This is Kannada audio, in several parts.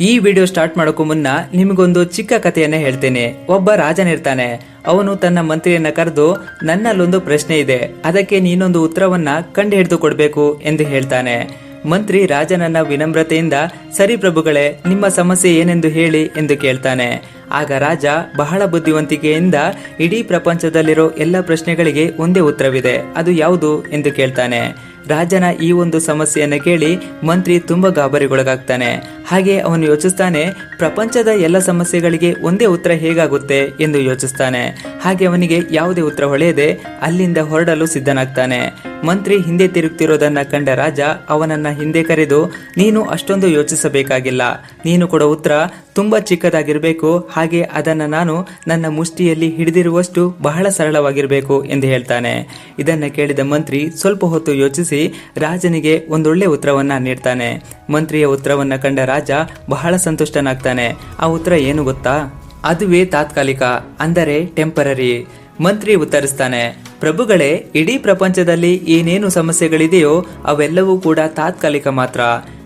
ಈ ವಿಡಿಯೋ ಸ್ಟಾರ್ಟ್ ಮಾಡೋಕ್ಕೂ ಮುನ್ನ ನಿಮಗೊಂದು ಚಿಕ್ಕ ಕಥೆಯನ್ನ ಹೇಳ್ತೇನೆ. ಒಬ್ಬ ರಾಜನಿರ್ತಾನೆ. ಅವನು ತನ್ನ ಮಂತ್ರಿಯನ್ನ ಕರೆದು, ನನ್ನಲ್ಲೊಂದು ಪ್ರಶ್ನೆ ಇದೆ. ಅದಕ್ಕೆ ನೀನೊಂದು ಉತ್ತರವನ್ನ ಕಂಡು ಹಿಡಿದು ಕೊಡಬೇಕು ಎಂದು ಹೇಳ್ತಾನೆ. ಮಂತ್ರಿ ರಾಜನನ್ನ ವಿನಮ್ರತೆಯಿಂದ, ಸರಿ ಪ್ರಭುಗಳೇ, ನಿಮ್ಮ ಸಮಸ್ಯೆ ಏನೆಂದು ಹೇಳಿ ಎಂದು ಕೇಳ್ತಾನೆ. ಆಗ ರಾಜ ಬಹಳ ಬುದ್ಧಿವಂತಿಕೆಯಿಂದ, ಇಡೀ ಪ್ರಪಂಚದಲ್ಲಿರೋ ಎಲ್ಲ ಪ್ರಶ್ನೆಗಳಿಗೆ ಒಂದೇ ಉತ್ತರವಿದೆ. ಅದು ಯಾವುದು? ಎಂದು ಕೇಳ್ತಾನೆ. ರಾಜನ ಈ ಒಂದು ಸಮಸ್ಯೆಯನ್ನು ಕೇಳಿ ಮಂತ್ರಿ ತುಂಬ ಗಾಬರಿಗೊಳಗಾಗ್ತಾನೆ. ಹಾಗೆ ಅವನು ಯೋಚಿಸ್ತಾನೆ, ಪ್ರಪಂಚದ ಎಲ್ಲ ಸಮಸ್ಯೆಗಳಿಗೆ ಒಂದೇ ಉತ್ತರ ಹೇಗಾಗುತ್ತೆ ಎಂದು ಯೋಚಿಸ್ತಾನೆ. ಹಾಗೆ ಅವನಿಗೆ ಯಾವುದೇ ಉತ್ತರ ಹೊಳೆಯದೆ ಅಲ್ಲಿಂದ ಹೊರಡಲು ಸಿದ್ಧನಾಗ್ತಾನೆ. ಮಂತ್ರಿ ಹಿಂದೆ ತಿರುಗ್ತಿರೋದನ್ನ ಕಂಡ ರಾಜ ಅವನನ್ನ ಹಿಂದೆ ಕರೆದು, ನೀನು ಅಷ್ಟೊಂದು ಯೋಚಿಸಬೇಕಾಗಿಲ್ಲ. ನೀನು ಕೊಡೋ ಉತ್ತರ ತುಂಬಾ ಚಿಕ್ಕದಾಗಿರಬೇಕು. ಹಾಗೆ ಅದನ್ನ ನಾನು ನನ್ನ ಮುಷ್ಟಿಯಲ್ಲಿ ಹಿಡಿದಿರುವಷ್ಟು ಬಹಳ ಸರಳವಾಗಿರಬೇಕು, ಎಂದು ಹೇಳ್ತಾನೆ. ಇದನ್ನ ಕೇಳಿದ ಮಂತ್ರಿ ಸ್ವಲ್ಪ ಹೊತ್ತು ಯೋಚಿಸಿ ರಾಜನಿಗೆ ಒಂದೊಳ್ಳೆ ಉತ್ತರವನ್ನ ನೀಡ್ತಾನೆ. ಮಂತ್ರಿಯ ಉತ್ತರವನ್ನ ಕಂಡ ರಾಜ ಬಹಳ ಸಂತುಷ್ಟನಾಗ್ತಾನೆ. ಆ ಉತ್ತರ ಏನು ಗೊತ್ತಾ? ಅದುವೇ ತಾತ್ಕಾಲಿಕ, ಅಂದರೆ ಟೆಂಪರರಿ ಮಂತ್ರಿ ಉತ್ತರಿಸ್ತಾನೆ, ಪ್ರಭುಗಳೇ, ಇಡೀ ಪ್ರಪಂಚದಲ್ಲಿ ಏನೇನು ಸಮಸ್ಯೆಗಳಿದೆಯೋ ಅವೆಲ್ಲವೂ ಕೂಡ ತಾತ್ಕಾಲಿಕ ಮಾತ್ರ.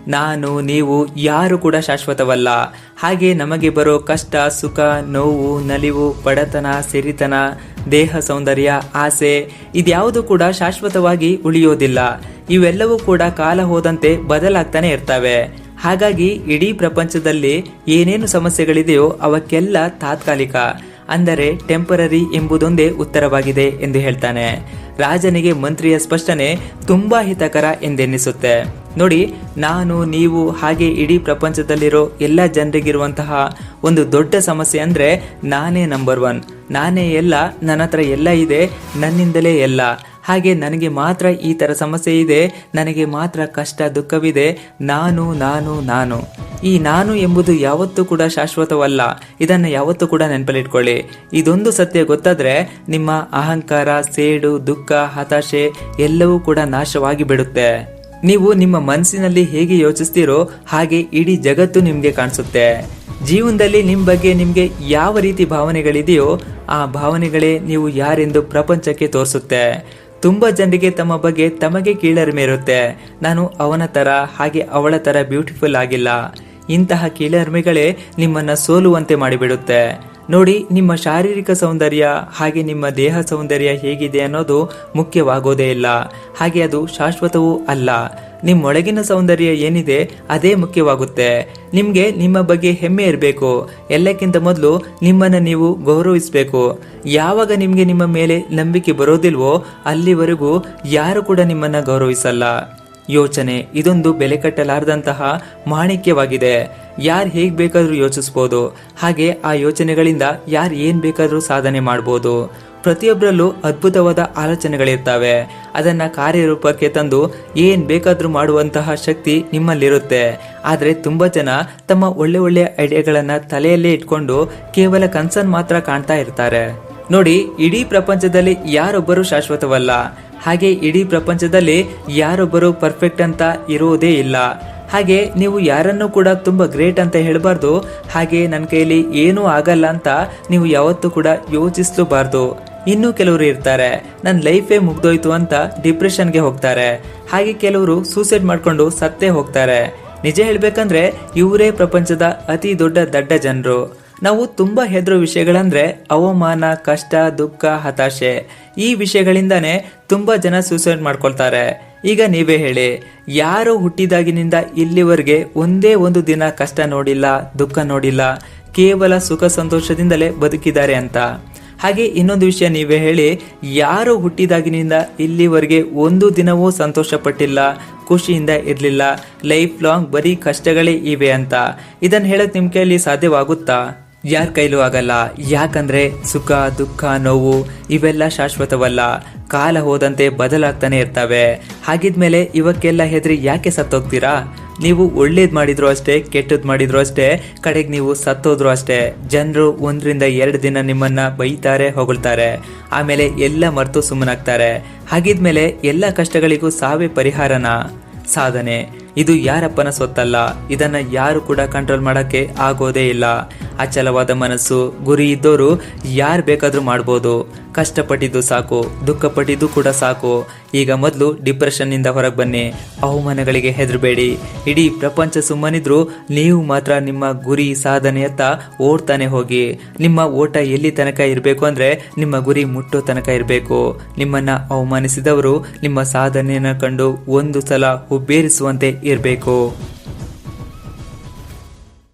ನಾನು, ನೀವು, ಯಾರು ಕೂಡ ಶಾಶ್ವತವಲ್ಲ. ಹಾಗೆ ನಮಗೆ ಬರೋ ಕಷ್ಟ, ಸುಖ, ನೋವು, ನಲಿವು, ಬಡತನ, ಸಿರಿತನ, ದೇಹ ಸೌಂದರ್ಯ, ಆಸೆ, ಇದ್ಯಾವುದು ಕೂಡ ಶಾಶ್ವತವಾಗಿ ಉಳಿಯೋದಿಲ್ಲ. ಇವೆಲ್ಲವೂ ಕೂಡ ಕಾಲ ಹೋದಂತೆ ಬದಲಾಗ್ತಾನೆ ಇರ್ತವೆ. ಹಾಗಾಗಿ ಇಡೀ ಪ್ರಪಂಚದಲ್ಲಿ ಏನೇನು ಸಮಸ್ಯೆಗಳಿದೆಯೋ ಅವಕ್ಕೆಲ್ಲ ತಾತ್ಕಾಲಿಕ. ಅಂದರೆ ಟೆಂಪರರಿ ಎಂಬುದೊಂದೇ ಉತ್ತರವಾಗಿದೆ ಎಂದು ಹೇಳ್ತಾನೆ. ರಾಜನಿಗೆ ಮಂತ್ರಿಯ ಸ್ಪಷ್ಟನೆ ತುಂಬಾ ಹಿತಕರ ಎಂದೆನ್ನಿಸುತ್ತೆ ನೋಡಿ, ನಾನು, ನೀವು ಹಾಗೆ ಇಡೀ ಪ್ರಪಂಚದಲ್ಲಿರೋ ಎಲ್ಲ ಜನರಿಗಿರುವಂತಹ ಒಂದು ದೊಡ್ಡ ಸಮಸ್ಯೆ ಅಂದ್ರೆ ನಾನೇ ನಂಬರ್ ಒನ್ ನಾನೇ ಎಲ್ಲ, ನನ್ನ ಹತ್ರ ಎಲ್ಲ ಇದೆ, ನನ್ನಿಂದಲೇ ಎಲ್ಲ. ಹಾಗೆ ನನಗೆ ಮಾತ್ರ ಈ ತರ ಸಮಸ್ಯೆ ಇದೆ, ನನಗೆ ಮಾತ್ರ ಕಷ್ಟ, ದುಃಖವಿದೆ, ನಾನು ನಾನು ನಾನು. ಈ ನಾನು ಎಂಬುದು ಯಾವತ್ತೂ ಕೂಡ ಶಾಶ್ವತವಲ್ಲ. ಇದನ್ನು ಯಾವತ್ತೂ ಕೂಡ ನೆನಪಲ್ಲಿಟ್ಕೊಳ್ಳಿ. ಇದೊಂದು ಸತ್ಯ ಗೊತ್ತಾದ್ರೆ ನಿಮ್ಮ ಅಹಂಕಾರ, ಸೇಡು, ದುಃಖ, ಹತಾಶೆ ಎಲ್ಲವೂ ಕೂಡ ನಾಶವಾಗಿ ಬಿಡುತ್ತೆ. ನೀವು ನಿಮ್ಮ ಮನಸ್ಸಿನಲ್ಲಿ ಹೇಗೆ ಯೋಚಿಸ್ತೀರೋ ಹಾಗೆ ಇಡೀ ಜಗತ್ತು ನಿಮಗೆ ಕಾಣಿಸುತ್ತೆ. ಜೀವನದಲ್ಲಿ ನಿಮ್ಮ ಬಗ್ಗೆ ನಿಮಗೆ ಯಾವ ರೀತಿ ಭಾವನೆಗಳಿದೆಯೋ ಆ ಭಾವನೆಗಳೇ ನೀವು ಯಾರೆಂದು ಪ್ರಪಂಚಕ್ಕೆ ತೋರಿಸುತ್ತೆ. ತುಂಬಾ ಜನರಿಗೆ ತಮ್ಮ ಬಗ್ಗೆ ತಮಗೆ ಕೀಳರಿಮೆ ಇರುತ್ತೆ ನಾನು ಅವನ ತರ, ಹಾಗೆ ಅವಳ ತರ ಬ್ಯೂಟಿಫುಲ್ ಆಗಿಲ್ಲ. ಇಂತಹ ಕೀಳರ್ಮೆಗಳೇ ನಿಮ್ಮನ್ನ ಸೋಲುವಂತೆ ಮಾಡಿಬಿಡುತ್ತೆ. ನೋಡಿ, ನಿಮ್ಮ ಶಾರೀರಿಕ ಸೌಂದರ್ಯ ಹಾಗೆ ನಿಮ್ಮ ದೇಹ ಸೌಂದರ್ಯ ಹೇಗಿದೆ ಅನ್ನೋದು ಮುಖ್ಯವಾಗೋದೇ ಇಲ್ಲ. ಹಾಗೆ ಅದು ಶಾಶ್ವತವೂ ಅಲ್ಲ. ನಿಮ್ಮೊಳಗಿನ ಸೌಂದರ್ಯ ಏನಿದೆ, ಅದೇ ಮುಖ್ಯವಾಗುತ್ತೆ. ನಿಮ್ಗೆ ನಿಮ್ಮ ಬಗ್ಗೆ ಹೆಮ್ಮೆ ಇರಬೇಕು. ಎಲ್ಲಕ್ಕಿಂತ ಮೊದಲು ನಿಮ್ಮನ್ನ ನೀವು ಗೌರವಿಸಬೇಕು. ಯಾವಾಗ ನಿಮ್ಗೆ ನಿಮ್ಮ ಮೇಲೆ ನಂಬಿಕೆ ಬರೋದಿಲ್ವೋ, ಅಲ್ಲಿವರೆಗೂ ಯಾರು ಕೂಡ ನಿಮ್ಮನ್ನ ಗೌರವಿಸಲ್ಲ. ಯೋಚನೆ, ಇದೊಂದು ಬೆಲೆ ಕಟ್ಟಲಾರದಂತಹ ಮಾಣಿಕ್ಯವಾಗಿದೆ. ಯಾರು ಹೇಗ್ ಬೇಕಾದರೂ ಯೋಚಿಸ್ಬೋದು. ಹಾಗೆ ಆ ಯೋಚನೆಗಳಿಂದ ಯಾರು ಏನ್ ಬೇಕಾದರೂ ಸಾಧನೆ ಮಾಡ್ಬೋದು. ಪ್ರತಿಯೊಬ್ಬರಲ್ಲೂ ಅದ್ಭುತವಾದ ಆಲೋಚನೆಗಳಿರ್ತವೆ. ಅದನ್ನ ಕಾರ್ಯರೂಪಕ್ಕೆ ತಂದು ಏನ್ ಬೇಕಾದ್ರೂ ಮಾಡುವಂತಹ ಶಕ್ತಿ ನಿಮ್ಮಲ್ಲಿರುತ್ತೆ. ಆದ್ರೆ ತುಂಬಾ ಜನ ತಮ್ಮ ಒಳ್ಳೆ ಒಳ್ಳೆ ಐಡಿಯಾಗಳನ್ನ ತಲೆಯಲ್ಲೇ ಇಟ್ಕೊಂಡು ಕೇವಲ ಕನ್ಸನ್ ಮಾತ್ರ ಕಾಣ್ತಾ ಇರ್ತಾರೆ. ನೋಡಿ, ಇಡೀ ಪ್ರಪಂಚದಲ್ಲಿ ಯಾರೊಬ್ಬರು ಶಾಶ್ವತವಲ್ಲ. ಹಾಗೆ ಇಡೀ ಪ್ರಪಂಚದಲ್ಲಿ ಯಾರೊಬ್ಬರು ಪರ್ಫೆಕ್ಟ್ ಅಂತ ಇರುವುದೇ ಇಲ್ಲ. ಹಾಗೆ ನೀವು ಯಾರನ್ನು ಕೂಡ ತುಂಬ ಗ್ರೇಟ್ ಅಂತ ಹೇಳಬಾರ್ದು. ಹಾಗೆ ನನ್ನ ಕೈಯಲ್ಲಿ ಏನೂ ಆಗಲ್ಲ ಅಂತ ನೀವು ಯಾವತ್ತೂ ಕೂಡ ಯೋಚಿಸಲೂಬಾರ್ದು. ಇನ್ನೂ ಕೆಲವರು ಇರ್ತಾರೆ. ನನ್ನ ಲೈಫೇ ಮುಗ್ದೋಯ್ತು ಅಂತ ಡಿಪ್ರೆಷನ್ಗೆ ಹೋಗ್ತಾರೆ. ಹಾಗೆ ಕೆಲವರು ಸೂಸೈಡ್ ಮಾಡಿಕೊಂಡು ಸತ್ತೇ ಹೋಗ್ತಾರೆ. ನಿಜ ಹೇಳಬೇಕಂದ್ರೆ ಇವರೇ ಪ್ರಪಂಚದ ಅತಿ ದೊಡ್ಡ ದಡ್ಡ ಜನರು. ನಾವು ತುಂಬ ಹೆದರೋ ವಿಷಯಗಳಂದ್ರೆ ಅವಮಾನ, ಕಷ್ಟ, ದುಃಖ, ಹತಾಶೆ. ಈ ವಿಷಯಗಳಿಂದಾನೆ ತುಂಬಾ ಜನ ಸೂಸೈಡ್ ಮಾಡ್ಕೊಳ್ತಾರೆ. ಈಗ ನೀವೇ ಹೇಳಿ, ಯಾರು ಹುಟ್ಟಿದಾಗಿನಿಂದ ಇಲ್ಲಿವರೆಗೆ ಒಂದೇ ಒಂದು ದಿನ ಕಷ್ಟ ನೋಡಿಲ್ಲ, ದುಃಖ ನೋಡಿಲ್ಲ, ಕೇವಲ ಸುಖ ಸಂತೋಷದಿಂದಲೇ ಬದುಕಿದ್ದಾರೆ ಅಂತ. ಹಾಗೆ ಇನ್ನೊಂದು ವಿಷಯ ನೀವೇ ಹೇಳಿ, ಯಾರು ಹುಟ್ಟಿದಾಗಿನಿಂದ ಇಲ್ಲಿವರೆಗೆ ಒಂದು ದಿನವೂ ಸಂತೋಷ ಪಟ್ಟಿಲ್ಲ ಖುಷಿಯಿಂದ ಇರಲಿಲ್ಲ ಲೈಫ್ ಲಾಂಗ್ ಬರೀ ಕಷ್ಟಗಳೇ ಇವೆ ಅಂತ. ಇದನ್ನು ಹೇಳಕ್ ನಿಮ್ಮ ಕೈಯಲ್ಲಿ ಸಾಧ್ಯವಾಗುತ್ತಾ? ಯಾರ ಕೈಲೂ ಆಗಲ್ಲ. ಯಾಕಂದ್ರೆ ಸುಖ, ದುಃಖ, ನೋವು ಇವೆಲ್ಲ ಶಾಶ್ವತವಲ್ಲ. ಕಾಲ ಹೋದಂತೆ ಬದಲಾಗ್ತಾನೆ ಇರ್ತವೆ. ಹಾಗಿದ್ಮೇಲೆ ಇವಕ್ಕೆಲ್ಲ ಹೆದರಿ ಯಾಕೆ ಸತ್ತೋಗ್ತೀರಾ? ನೀವು ಒಳ್ಳೇದ್ ಮಾಡಿದ್ರು ಅಷ್ಟೇ, ಕೆಟ್ಟದ್ ಮಾಡಿದ್ರು ಅಷ್ಟೇ, ಕಡೆಗೆ ನೀವು ಸತ್ತೋದ್ರು ಅಷ್ಟೇ. ಜನರು ಒಂದರಿಂದ ಎರಡು ದಿನ ನಿಮ್ಮನ್ನ ಬೈತಾರೆ, ಹೊಗಳ್ತಾರೆ. ಆಮೇಲೆ ಎಲ್ಲ ಮರೆತು ಸುಮ್ಮನಾಗ್ತಾರೆ. ಹಾಗಿದ್ಮೇಲೆ ಎಲ್ಲ ಕಷ್ಟಗಳಿಗೂ ಸಾವೇ ಪರಿಹಾರನ? ಸಾಧನೆ. ಇದು ಯಾರಪ್ಪನ ಸೊತ್ತಲ್ಲ. ಇದನ್ನ ಯಾರು ಕೂಡ ಕಂಟ್ರೋಲ್ ಮಾಡಕ್ಕೆ ಆಗೋದೇ ಇಲ್ಲ. ಅಚಲವಾದ ಮನಸ್ಸು, ಗುರಿ ಇದ್ದವರು ಯಾರು ಬೇಕಾದರೂ ಮಾಡ್ಬೋದು. ಕಷ್ಟಪಟ್ಟಿದ್ದು ಸಾಕು, ದುಃಖಪಟ್ಟಿದ್ದು ಕೂಡ ಸಾಕು. ಈಗ ಮೊದಲು ಡಿಪ್ರೆಷನ್ನಿಂದ ಹೊರಗೆ ಬನ್ನಿ. ಅವಮಾನಗಳಿಗೆ ಹೆದರಬೇಡಿ. ಇಡೀ ಪ್ರಪಂಚ ಸುಮ್ಮನಿದ್ರು ನೀವು ಮಾತ್ರ ನಿಮ್ಮ ಗುರಿ ಸಾಧನೆಯತ್ತ ಓಡ್ತಾನೆ ಹೋಗಿ. ನಿಮ್ಮ ಓಟ ಎಲ್ಲಿ ತನಕ ಇರಬೇಕು ಅಂದರೆ ನಿಮ್ಮ ಗುರಿ ಮುಟ್ಟೋ ತನಕ ಇರಬೇಕು. ನಿಮ್ಮನ್ನು ಅವಮಾನಿಸಿದವರು ನಿಮ್ಮ ಸಾಧನೆಯನ್ನು ಕಂಡು ಒಂದು ಸಲ ಹುಬ್ಬೇರಿಸುವಂತೆ ಇರಬೇಕು.